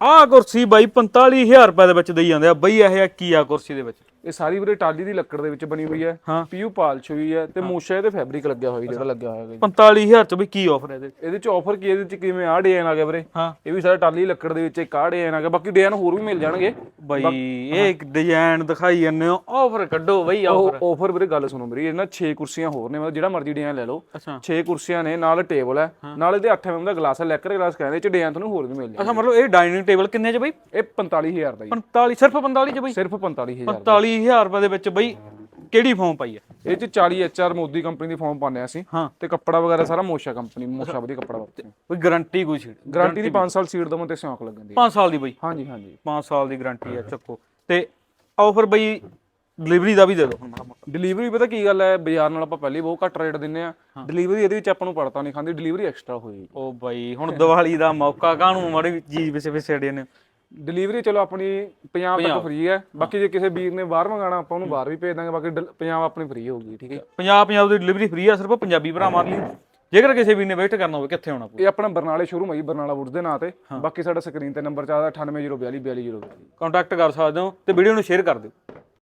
ਆਹ ਕੁਰਸੀ ਬਾਈ 45000 ਰੁਪਏ ਦੇ ਵਿੱਚ ਦੇਈ ਜਾਂਦੇ ਆ। ਬਈ ਇਹ ਕੀ ਆ ਕੁਰਸੀ ਦੇ ਵਿੱਚ? ਇਹ ਸਾਰੀ ਵੀਰੇ ਟਾਲੀ ਦੀ ਲੱਕੜ ਦੇ ਵਿੱਚ ਬਣੀ ਹੋਈ ਹੈ। ਪੀਯੂ ਪਾਲਿਸ਼ ਹੋਈ ਹੈ ਤੇ ਮੋਸ਼ਾ ਇਹਦੇ ਫੈਬਰਿਕ ਲੱਗਿਆ ਹੋਇਆ ਜਿਹੜਾ ਲੱਗਿਆ ਹੋਇਆ ਹੈ 45000 ਚ ਬਈ ਕੀ ਆਫਰ ਹੈ ਇਹਦੇ? ਇਹਦੇ ਚ ਆਫਰ ਕੀ? ਇਹਦੇ ਚ ਕਿਵੇਂ ਆ ਡਿਜ਼ਾਈਨ ਆ ਗਿਆ ਵੀਰੇ? ਹਾਂ। ਇਹ ਵੀ ਸਾਰਾ ਟਾਲੀ ਲੱਕੜ ਦੇ ਵਿੱਚ ਇੱਕ ਆ ਡਿਜ਼ਾਈਨ ਆ ਗਿਆ। ਬਾਕੀ ਡਿਜ਼ਾਈਨ ਹੋਰ ਵੀ ਮਿਲ ਜਾਣਗੇ। ਬਈ ਇਹ ਇੱਕ ਡਿਜ਼ਾਈਨ ਦਿਖਾਈ ਜਾਂਦੇ ਹੋ। ਆਫਰ ਕੱਢੋ ਬਈ ਆਫਰ ਆਫਰ ਵੀਰੇ ਗੱਲ ਸੁਣੋ ਮੇਰੀ ਇਹਨਾਂ 6 ਕੁਰਸੀਆਂ ਹੋਰ ਨੇ ਮਤਲਬ ਜਿਹੜਾ ਮਰਜ਼ੀ ਡਿਜ਼ਾਈਨ ਲੈ ਲਓ। ਅੱਛਾ। 6 ਕੁਰਸੀਆਂ ਨੇ ਨਾਲ ਟੇਬਲ ਹੈ ਨਾਲ ਇਹਦੇ 8 ਐਮਐਮ ਦਾ ਗਲਾਸ ਹੈ ਲੈਕਰ ਗਲਾਸ ਕਹਿੰਦੇ ਚ ਡਿਜ਼ਾਈਨ ਤੁਹਾਨੂੰ ਹੋਰ ਵੀ ਮਿਲ ਜਾਣਗੇ। ਅੱਛਾ ਮਤਲਬ ਇਹ ਡਾਈਨਿੰਗ ਟੇਬਲ ਕਿੰਨੇ ਚ ਬਈ? ਇਹ 45000 ਦਾ ਜੀ। 45 ਸਿਰਫ 45 ਚ ਬਈ? ਸਿਰਫ 45000 45000 ਰੁਪਏ ਦੇ ਵਿੱਚ ਬਈ ਕਿਹੜੀ ਫੋਮ ਪਾਈ ਹੈ? ਇਹ ਚ 40 ਐਚਆਰ ਮੋਦੀ ਕੰਪਨੀ ਦੀ ਫਾਰਮ ਪਾਉਂਦੇ ਹਾਂ ਅਸੀਂ। ਹਾਂ। ਤੇ ਕੱਪੜਾ ਵਗੈਰਾ ਸਾਰਾ ਮੋਸ਼ਾ ਕੰਪਨੀ ਮੋਸ਼ਾ ਵਧੀਆ ਕੱਪੜਾ ਵਰਤਦੇ ਕੋਈ ਗਾਰੰਟੀ ਕੋਈ ਛੇੜ ਗਾਰੰਟੀ ਦੀ 5 ਸਾਲ ਸੀਟ ਦਵਾਂ ਤੇ ਸਿਉਂਕ ਲੱਗਣ ਦੀ। 5 ਸਾਲ ਦੀ ਬਈ? ਹਾਂਜੀ ਹਾਂਜੀ। 5 ਸਾਲ ਦੀ ਗਾਰੰਟੀ ਹੈ ਚੱਕੋ। ਤੇ ਆਫਰ ਬਈ ਡਿਲੀਵਰੀ ਦਾ ਵੀ ਦੇ ਦਿਓ। ਹੁਣ ਮਾੜਾ ਮੋਟਾ। ਡਿਲੀਵਰੀ ਪਤਾ ਕੀ ਗੱਲ ਹੈ ਬਾਜ਼ਾਰ ਨਾਲ ਆਪਾਂ ਪਹਿਲੇ ਬਹੁਤ ਘੱਟ ਰੇਟ ਦਿੰਨੇ ਆ ਡਿਲੀਵਰੀ ਇਹਦੇ ਵਿੱਚ ਆਪਾਂ ਨੂੰ ਪੜਤਾ ਨਹੀਂ ਖਾਂਦੀ ਡਿਲੀਵਰੀ ਐਕਸਟਰਾ ਹੋਏਗੀ ਉਹ ਬਈ ਹੁਣ ਦੀਵਾਲੀ ਦਾ ਮੌਕਾ ਕਾਹਨੂੰ ਮਾੜੀ ਚੀਜ਼ ਵਿਸੇ ਵਿਸੇ ਨੇ? ਡਿਲੀਵਰੀ ਚਲੋ ਆਪਣੀ ਪੰਜਾਬ ਤੱਕ ਫ੍ਰੀ ਹੈ। ਬਾਕੀ ਜੇ ਕਿਸੇ ਵੀਰ ਨੇ ਬਾਹਰ ਮੰਗਾਣਾ ਆਪਾਂ ਉਹਨੂੰ ਬਾਹਰ ਵੀ ਭੇਜ ਦਾਂਗੇ। ਬਾਕੀ ਡਿਲ- ਪੰਜਾਬ ਆਪਣੀ ਫ੍ਰੀ ਹੋਊਗੀ ਠੀਕ ਹੈ ਪੰਜਾਬ ਪੰਜਾਬ ਦੀ ਡਿਲੀਵਰੀ ਫ੍ਰੀ ਆ ਸਿਰਫ ਪੰਜਾਬੀ ਭਰਾਵਾਂ ਲਈ ਜੇਕਰ ਕਿਸੇ ਵੀਰ ਨੇ ਵਿਜ਼ਿਟ ਕਰਨਾ ਹੋਵੇ ਕਿੱਥੇ ਆਉਣਾ ਪਊ? ਇਹ ਆਪਣਾ ਬਰਨਾਲੇ ਸ਼ੋਰੂਮ ਹੈ ਜੀ ਬਰਨਾਲਾ ਵੁੱਡਸ ਦੇ ਨਾਂ ਤੇ। ਬਾਕੀ ਸਾਡਾ ਸਕਰੀਨ ਤੇ ਨੰਬਰ ਚੱਲਦਾ 9802422042 ਕੰਟੈਕਟ ਕਰ ਸਕਦੇ ਹੋ ਤੇ ਵੀਡੀਓ ਨੂੰ ਸ਼ੇਅਰ ਕਰ ਦਿਓ।